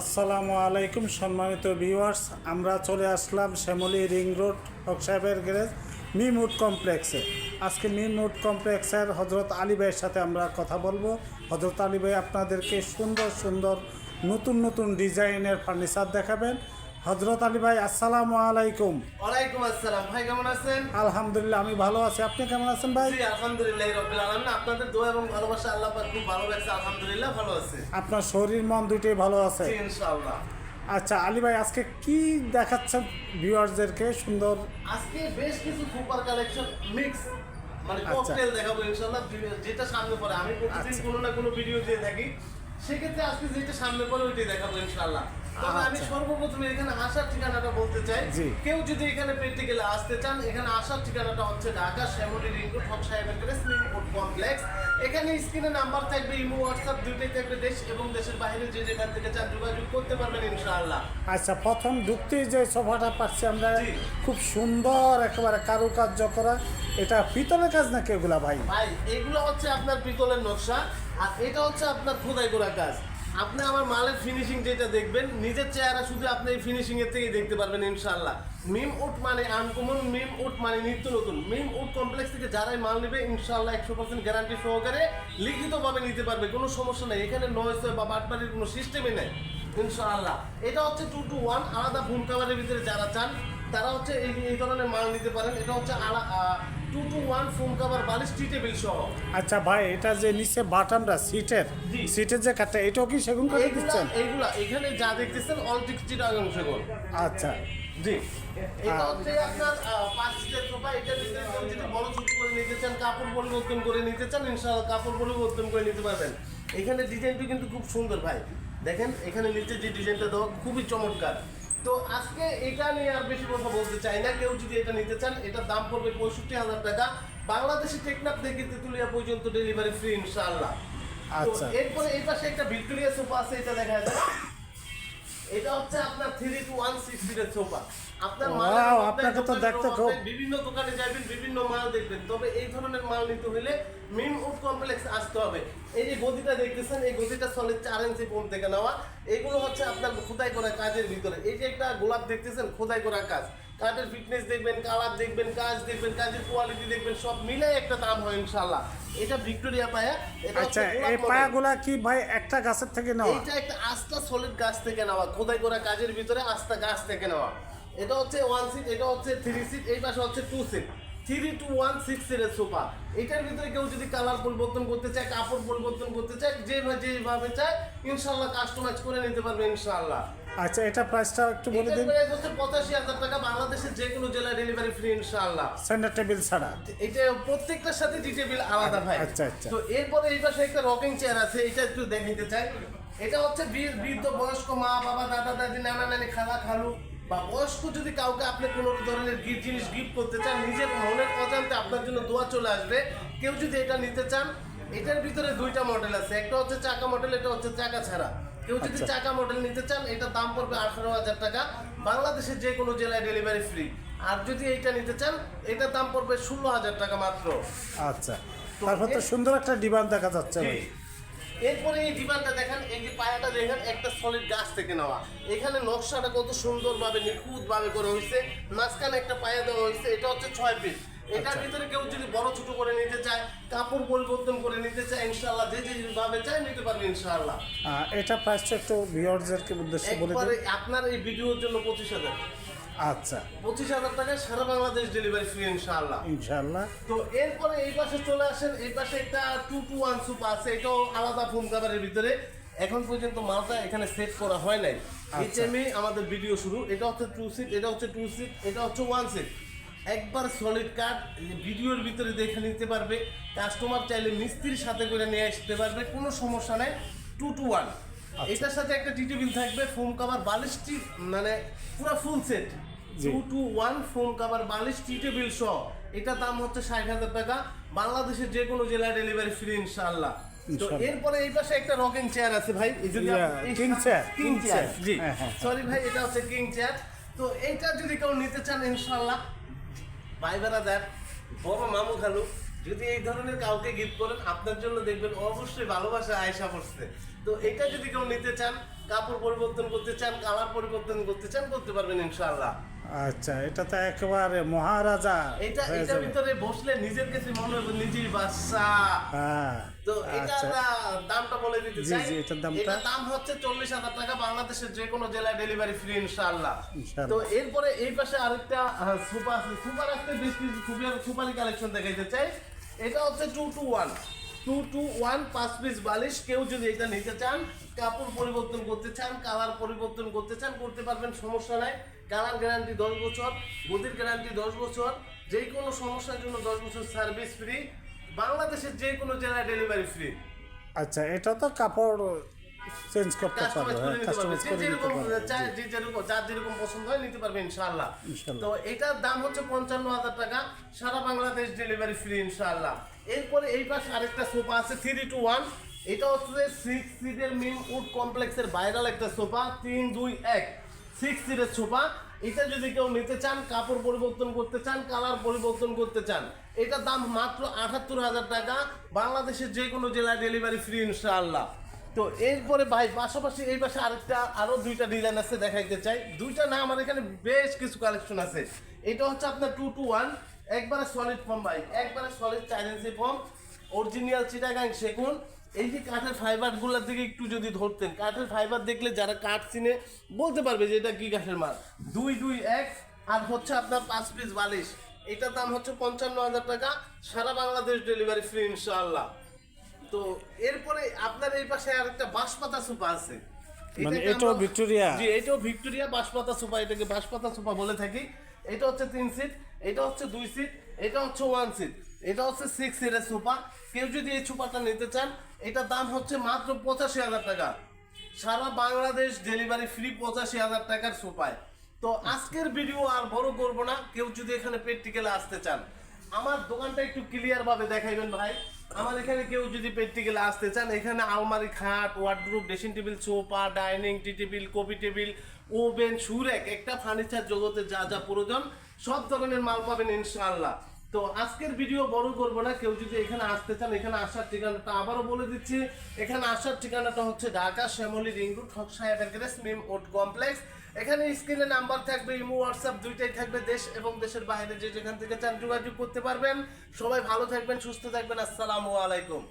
আসসালামু আলাইকুম সম্মানিত ভিউয়ার্স, আমরা চলে আসলাম শ্যামলী রিং রোড, হক সাহেবের গ্যারেজ মিমুড কমপ্লেক্সে। আজকে মি মিমুড কমপ্লেক্সের হজরত আলী ভাইয়ের সাথে আমরা কথা বলব। হজরত আলী ভাই আপনাদেরকে সুন্দর সুন্দর নতুন নতুন ডিজাইনের ফার্নিচার দেখাবেন। হজরত আলী ভাই আসসালামু আলাইকুম। ওয়ালাইকুম আসসালাম। ভাই কেমন আছেন? আলহামদুলিল্লাহ আমি ভালো আছি। আপনি কেমন আছেন ভাই? জি আলহামদুলিল্লাহ রবিল আলমিন। আপনাদের দোয়া এবং ভালোবাসা আল্লাহ পাক খুব ভালো লাগছে আলহামদুলিল্লাহ ভালো আছে। আপনার শরীর মন দুইটাই ভালো আছে? জি ইনশাআল্লাহ। আচ্ছা আলী ভাই আজকে কি দেখাচ্ছেন ভিউয়ার্সদেরকে সুন্দর? আজকে বেশ কিছু সুপার কালেকশন মিক্স মানে আচ্ছা। ককটেল দেখাবো ইনশাআল্লাহ যেটা সামনে পড়ে। আমি প্রতিদিন আচ্ছা। কোনো না কোনো ভিডিও দিয়ে থাকি। সেক্ষেত্রে আজকে যেটা সামনে পড়ে ওইটাই দেখাবো ইনশাল্লাহ তবে আমি আচ্ছা। সর্বপ্রথমে এখানে আসার ঠিকানাটা বলতে চাই। কেউ যদি এখানে প্র্যাকটিক্যালে আসতে চান এখানে আসার ঠিকানাটা হচ্ছে ঢাকা শ্যামলী রিং রোড হক সাহেবের প্রেস ফুড কমপ্লেক্স। এখানে স্ক্রিনে নাম্বার থাকবে ইমো হোয়াটসঅ্যাপ দুইটাই থাকবে। দেশ এবং দেশের বাইরে যে যেখান থেকে চান যোগাযোগ করতে পারবেন ইনশাআল্লাহ। আচ্ছা প্রথম ঢুকতেই যে সোফাটা পাচ্ছি আমরা। খুব সুন্দর একেবারে কারুকার্য করা। এটা পিতলের কাজ নাকি এগুলা ভাই? ভাই এগুলো হচ্ছে আপনার পিতলের নকশা। আর এটা হচ্ছে আপনার খোদাই করা কাজ। আপনি আমার মালের ফিনিশিং যেটা দেখবেন, নিজের চেহারা শুধু আপনি এই ফিনিশিং এর থেকেই দেখতে পারবেন ইনশাআল্লাহ। মিম উড মানে আনকমন মিম উড মানে নিত্য নতুন। মিম উড কমপ্লেক্স থেকে যারাই মাল নেবে, ইনশাআল্লাহ একশো পার্সেন্ট গ্যারান্টি সহকারে লিখিতভাবে নিতে পারবে, কোনো সমস্যা নেই। এখানে নয়েস বা বাটবাড়ির কোনো সিস্টেমই নেই, ইনশাআল্লাহ। এটা হচ্ছে টু টু ওয়ান আলাদা ফোন কাভারের ভিতরে যারা চান, তারা হচ্ছে এই এই ধরনের মাল নিতে পারেন। এটা হচ্ছে two two one phone cover বালিশ টি টেবিল সহ। আচ্ছা ভাই এটা যে নিচে বাটামটা সিটের সিটের যে কাঠটা এটাও কি সেগুন করে দিচ্ছেন? এইগুলা এখানে যা দেখতেছেন অল টিক্সটি অংশ আচ্ছা। জি। এটা হচ্ছে আপনার পাঁচ সিটের সোফা এটা নিতে যদি বড় ছোট করে নিতে চান কাপড় পরিবর্তন করে নিতে চান ইনশাআল্লাহ কাপড় পরিবর্তন করে নিতে পারবেন। এখানে ডিজাইনটি কিন্তু খুব সুন্দর ভাই। দেখেন এখানে নিচে যে ডিজাইনটা দেওয়া খুবই চমৎকার। তো আজকে এটা নিয়ে আর বেশি কথা বলতে চাই না। কেউ যদি এটা নিতে চান এটার দাম পড়বে পঁয়ষট্টি হাজার টাকা। বাংলাদেশে টেকনাফ থেকে তেতুলিয়া পর্যন্ত ডেলিভারি ফ্রি ইনশাআল্লাহ। আচ্ছা। এরপরে এই পাশে একটা ভিক্টোরিয়া সোফা আছে এটা দেখা যায় এটা হচ্ছে আপনার থ্রি টু ওয়ান সিক্স সিটের সোফা আপনার মাল আপনাকে তো দেখতে খুব- বিভিন্ন দোকানে যাবেন বিভিন্ন মাল দেখবেন। তবে এই ধরনের মাল নিতে হলে মিম উড কমপ্লেক্স আসতে হবে। এই যে গদিটা দেখতেছেন এই গদিটা সলিড চার ইঞ্চি ফোন থেকে নেওয়া। এগুলো হচ্ছে আপনার খোদাই করা কাজের ভিতরে। এই যে একটা গোলাপ দেখতেছেন খোদাই করা কাজ। কাঠের ফিটনেস দেখবেন কালার দেখবেন কাজ দেখবেন কাজের কোয়ালিটি দেখবেন সব মিলে একটা দাম হয় ইনশাল্লাহ এটা ভিক্টোরিয়া পায়া আচ্ছা এই পায়াগুলা কি ভাই একটা গাছের থেকে নেওয়া? এইটা একটা আস্তা সলিড গাছ থেকে নেওয়া খোদাই করা কাজের ভিতরে আস্তা গাছ থেকে নেওয়া। এটা হচ্ছে ওয়ান সিট এটা হচ্ছে থ্রি সিট এই পাশে হচ্ছে two seat three two one six সিটের সোফা এটার ভিতরে কেউ যদি কালার পরিবর্তন করতে চায় কাপড় পরিবর্তন করতে চায় যেভাবে যেভাবে চায় ইনশাল্লাহ কাস্টমাইজ করে নিতে পারবে ইনশাল্লাহ আচ্ছা এটা প্রাইসটা একটু বলে দিন। প্রাইস হচ্ছে পঁচাশি হাজার টাকা বাংলাদেশের যে কোনো জেলায় ডেলিভারি ফ্রি ইনশাল্লাহ সেন্টার টেবিল ছাড়া। এটা প্রত্যেকটার সাথে ডিটেবিল আলাদা ভাই। আচ্ছা, আচ্ছা। তো এরপরে এই পাশে একটা রকিং চেয়ার আছে এটা একটু দেখাইতে চাই। এটা হচ্ছে বৃদ্ধ বয়স্ক মা বাবা দাদা দাদি নানা নানি খালা খালু। বা বয়স্ক যদি কাউকে আপনি কোনো ধরনের গিফট জিনিস গিফট করতে চান নিজের মনের অজান্তে আপনার জন্য দোয়া চলে আসবে। কেউ যদি এটা নিতে চান এটার ভিতরে দুইটা মডেল আছে। একটা হচ্ছে চাকা মডেল এটা হচ্ছে চাকা ছাড়া। কেউ যদি আচ্ছা। চাকা মডেল নিতে চান এটার দাম পড়বে আঠারো হাজার টাকা। বাংলাদেশের যে কোনো জেলায় ডেলিভারি ফ্রি আর যদি এইটা নিতে চান এটার দাম পড়বে ষোলো হাজার টাকা মাত্র। আচ্ছা। তারপর তো সুন্দর একটা ডিমান্ড দেখা যাচ্ছে ভাই। এরপরে এই ডিমান্ডটা দেখেন এই যে পায়াটা দেখেন একটা সলিড গাছ থেকে নেওয়া। এখানে নকশাটা কত সুন্দরভাবে নিখুঁতভাবে করে হয়েছে। মাঝখানে একটা পায়া দেওয়া হয়েছে এটা হচ্ছে ছয় পিস এটার আচ্ছা। ভিতরে কেউ যদি বড় ছোট করে নিতে চায় কাপড় পরিবর্তন করে নিতে চায় ইনশাআল্লাহ যে যেভাবে চায় নিতে পারবে ইনশাআল্লাহ। এটা প্রাইসটা একটু ভিউয়ারদেরকে উদ্দেশ্যে বলে দিন। আপনার এই ভিডিওর জন্য পঁচিশ হাজার। আচ্ছা। পঁচিশ হাজার টাকায় সারা বাংলাদেশ ডেলিভারি ফ্রি ইনশাআল্লাহ। ইনশাআল্লাহ। তো এরপরে এই পাশে চলে আসেন এই পাশে একটা টু টু ওয়ান সুপ আছে এটাও আলাদা ফোন কাভারের ভিতরে। এখন পর্যন্ত মালটা এখানে সেট করা হয় নাই। এই আচ্ছা। টাইমে আমাদের ভিডিও শুরু। এটা হচ্ছে টু সিট এটা হচ্ছে টু সিট এটা হচ্ছে ওয়ান সিট একবার সলিড কার্ড ভিডিওর ভিতরে দেখে নিতে পারবে। কাস্টমার চাইলে মিস্ত্রির সাথে করে নিয়ে আসতে পারবে কোনো সমস্যা নেই। টু টু ওয়ান এটার সাথে একটা টি টেবিল থাকবে ফোম কাভার বালিশটি মানে পুরো full set two two one foam cover বালিশ টি টেবিল সহ। এটা দাম হচ্ছে ষাট হাজার টাকা। বাংলাদেশের যে কোনো জেলায় ডেলিভারি ফ্রি ইনশাআল্লাহ। তো এরপরে এই পাশে একটা রকিং চেয়ার আছে ভাই। এই যদি king chair, কিং চেয়ার জি। সরি ভাই এটা হচ্ছে কিং চেয়ার তো এইটা যদি কেউ নিতে চান ইনশাআল্লাহ ভাই বেড়াদার বড় মামু খালু, যদি এই ধরনের কাউকে গিফট করেন, আপনার জন্য দেখবেন অবশ্যই ভালোবাসা আয়সা পড়ছে তো এটা যদি কেউ নিতে চান, কাপড় পরিবর্তন করতে চান কালার পরিবর্তন করতে চান, করতে পারবেন ইনশাআল্লাহ। আচ্ছা এটা তো একেবারে মহারাজা এটা এটার ভিতরে বসলে নিজের কাছে মনে হবে নিজেই বাচ্চা। হ্যাঁ তো এটা আচ্ছা। দামটা বলে দিতে চাই। জি, এটার দামটা? এটার দাম হচ্ছে চল্লিশ হাজার টাকা বাংলাদেশের যে কোনো জেলায় ডেলিভারি ফ্রি ইনশাআল্লাহ। তো এরপরে এই পাশে আরেকটা সুপার আছে। সুপার আসতে বেশ কিছু সুপার সুপারি কালেকশন দেখাইতে চাই। এটা হচ্ছে two two one two two one পাঁচ পিস বালিশ। কেউ যদি এটা নিতে চান, কাপড় পরিবর্তন করতে চান কালার পরিবর্তন করতে চান, করতে পারবেন, সমস্যা নাই। কালার গ্যারান্টি দশ বছর গদির গ্যারান্টি দশ বছর, যে কোনো সমস্যার জন্য দশ বছর সার্ভিস ফ্রি বাংলাদেশের যে কোনো জেলায় ডেলিভারি ফ্রি আচ্ছা এটা তো কাপড় চেঞ্জ করতে পারবে। হ্যাঁ কাস্টমাইজ করে নিতে পারবে। যে যেরকম যার যেরকম পছন্দ হয় নিতে পারবে ইনশাআল্লাহ। ইনশাআল্লাহ। তো এটার দাম হচ্ছে পঞ্চান্ন হাজার টাকা। সারা বাংলাদেশ ডেলিভারি ফ্রি ইনশাআল্লাহ। এরপরে এই পাশে আরেকটা সোফা আছে থ্রি টু ওয়ান এটা হচ্ছে সিক্স সিটের মিম উড কমপ্লেক্সের ভাইরাল একটা সোফা তিন দুই এক। সিক্স সিটের সোফা। এটা যদি কেউ নিতে চান কাপড় পরিবর্তন করতে চান কালার পরিবর্তন করতে চান এটার দাম মাত্র আটাত্তর হাজার টাকা। বাংলাদেশের যে কোনো জেলায় ডেলিভারি ফ্রি ইনশাআল্লাহ। তো এরপরে ভাই, পাশাপাশি এই পাশে আরেকটা, আরও দুইটা ডিজাইন আছে দেখাইতে চাই। দুইটা না, আমার এখানে বেশ কিছু কালেকশন আছে। এটা হচ্ছে আপনার টু টু ওয়ান একবারে সলিড ফর্ম ভাই, একবারে সলিড চাইনিজি ফর্ম অরিজিনাল চিটাগাং সেগুন। এই যে কাঠের ফাইবারগুলোর দিকে একটু যদি ধরতেন, কাঠের ফাইবার দেখলে যারা কাঠ চিনে, বলতে পারবে যে এটা কি কাঠের মাল। দুই দুই, এক, আর হচ্ছে আপনার পাঁচ পিস বালিশ। এটার দাম হচ্ছে পঞ্চান্ন হাজার টাকা, সারা বাংলাদেশ ডেলিভারি ফ্রি ইনশাআল্লাহ। তো এরপরে আপনার এই পাশে আরেকটা বাঁশপাতা সোফা আছে। মানে এটাও ভিক্টোরিয়া? জি এটাও ভিক্টোরিয়া বাঁশপাতা সোফা এটাকে বাঁশপাতা সোফা বলে থাকি। এটা হচ্ছে তিন সিট এটা হচ্ছে দুই সিট এটা হচ্ছে ওয়ান সিট এটা হচ্ছে সিক্স সিটের সোফা কেউ যদি এই সোফাটা নিতে চান এটার দাম হচ্ছে মাত্র পঁচাশি হাজার টাকা। সারা বাংলাদেশ ডেলিভারি ফ্রি পঁচাশি হাজার টাকার সোফায় তো আজকের ভিডিও আর বড় করব না কেউ যদি এখানে প্র্যাকটিক্যালে আসতে চান। আমার দোকানটা একটু ক্লিয়ার ভাবে দেখাইবেন ভাই। আমার এখানে কেউ যদি প্র্যাকটিক্যালে আসতে চান, এখানে আলমারি খাট wardrobe dressing table sofa dining tea table coffee table oven সুরেক একটা ফার্নিচার জগতে যা যা প্রয়োজন, সব ধরনের মাল পাবেন ইনশাআল্লাহ। তো আজকের ভিডিও বড় করব না, কেউ যদি এখানে আসতে চান, এখানে আসার ঠিকানাটা আবারও বলে দিচ্ছি। এখানে আসার ঠিকানাটা হচ্ছে ঢাকা শ্যামলি রিং রোড সাহেবের গ্রেস মিম ওট কমপ্লেক্স। এখানে স্ক্রিনে নাম্বার থাকবে, ইমো, হোয়াটসঅ্যাপ দুইটাই থাকবে, দেশ এবং দেশের বাইরে যে যেখান থেকে চান যোগাযোগ করতে পারবেন। সবাই ভালো থাকবেন, সুস্থ থাকবেন, আসসালামু আলাইকুম।